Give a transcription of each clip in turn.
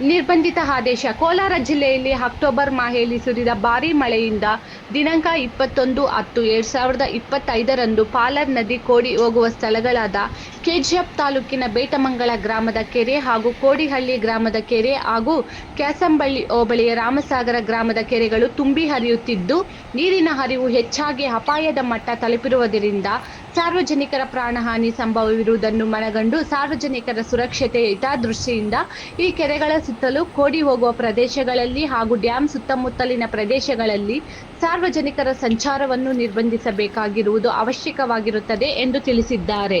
ನಿರ್ಬಂಧಿತ ಆದೇಶ. ಕೋಲಾರ ಜಿಲ್ಲೆಯಲ್ಲಿ ಅಕ್ಟೋಬರ್ ಮಾಹೆಯಲ್ಲಿ ಸುರಿದ ಭಾರೀ ಮಳೆಯಿಂದ ದಿನಾಂಕ ಇಪ್ಪತ್ತೊಂದು ಹತ್ತು ಎರಡ್ ಸಾವಿರದ ಇಪ್ಪತ್ತೈದರಂದು ಪಾಲರ್ ನದಿ ಕೋಡಿ ಹೋಗುವ ಸ್ಥಳಗಳಾದ ಕೆಜಿಎಫ್ ತಾಲೂಕಿನ ಬೇಟಮಂಗಲ ಗ್ರಾಮದ ಕೆರೆ ಹಾಗೂ ಕೋಡಿಹಳ್ಳಿ ಗ್ರಾಮದ ಕೆರೆ ಹಾಗೂ ಕ್ಯಾಸಂಬಳ್ಳಿ ಹೋಬಳಿಯ ರಾಮಸಾಗರ ಗ್ರಾಮದ ಕೆರೆಗಳು ತುಂಬಿ ಹರಿಯುತ್ತಿದ್ದು, ನೀರಿನ ಹರಿವು ಹೆಚ್ಚಾಗಿ ಅಪಾಯದ ಮಟ್ಟ ತಲುಪಿರುವುದರಿಂದ ಸಾರ್ವಜನಿಕರ ಪ್ರಾಣಹಾನಿ ಸಂಭವವಿರುವುದನ್ನು ಮನಗಂಡು ಸಾರ್ವಜನಿಕರ ಸುರಕ್ಷತೆಯ ಹಿತದೃಷ್ಟಿಯಿಂದ ಈ ಕೆರೆಗಳ ಸುತ್ತಲೂ ಕೋಡಿ ಹೋಗುವ ಪ್ರದೇಶಗಳಲ್ಲಿ ಹಾಗೂ ಡ್ಯಾಂ ಸುತ್ತಮುತ್ತಲಿನ ಪ್ರದೇಶಗಳಲ್ಲಿ ಸಾರ್ವಜನಿಕರ ಸಂಚಾರವನ್ನು ನಿರ್ಬಂಧಿಸಬೇಕಾಗಿರುವುದು ಅವಶ್ಯಕವಾಗಿರುತ್ತದೆ ಎಂದು ತಿಳಿಸಿದ್ದಾರೆ.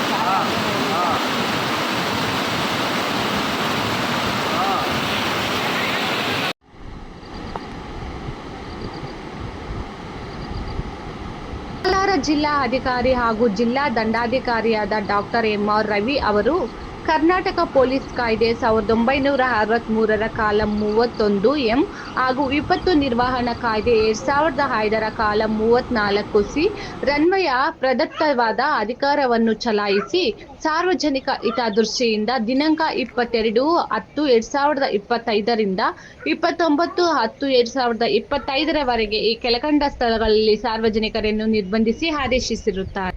ಕೋಲಾರ ಜಿಲ್ಲಾ ಹಾಗೂ ಜಿಲ್ಲಾ ದಂಡಾಧಿಕಾರಿಯಾದ ಡಾಕ್ಟರ್ ಎಂಆರ್ ರವಿ ಅವರು ಕರ್ನಾಟಕ ಪೊಲೀಸ್ ಕಾಯ್ದೆ ಸಾವಿರದ ಒಂಬೈನೂರ ಅರವತ್ತ್ಮೂರರ ಕಾಲಂ ಮೂವತ್ತೊಂದು ಎಂ ಹಾಗೂ ವಿಪತ್ತು ನಿರ್ವಹಣಾ ಕಾಯ್ದೆ ಎರಡ್ ಸಾವಿರದ ಐದರ ಕಾಲಂ ಮೂವತ್ನಾಲ್ಕು ಸಿ ರನ್ವಯ ಪ್ರದತ್ತವಾದ ಅಧಿಕಾರವನ್ನು ಚಲಾಯಿಸಿ ಸಾರ್ವಜನಿಕ ಹಿತದೃಷ್ಟಿಯಿಂದ ದಿನಾಂಕ ಇಪ್ಪತ್ತೆರಡು ಹತ್ತು ಎರಡ್ ಸಾವಿರದ ಇಪ್ಪತ್ತೈದರಿಂದ ಇಪ್ಪತ್ತೊಂಬತ್ತು ಹತ್ತು ಎರಡ್ ಸಾವಿರದ ಇಪ್ಪತ್ತೈದರವರೆಗೆ ಈ ಕೆಳಕಂಡ ಸ್ಥಳಗಳಲ್ಲಿ ಸಾರ್ವಜನಿಕರನ್ನು ನಿರ್ಬಂಧಿಸಿ ಆದೇಶಿಸಿರುತ್ತಾರೆ.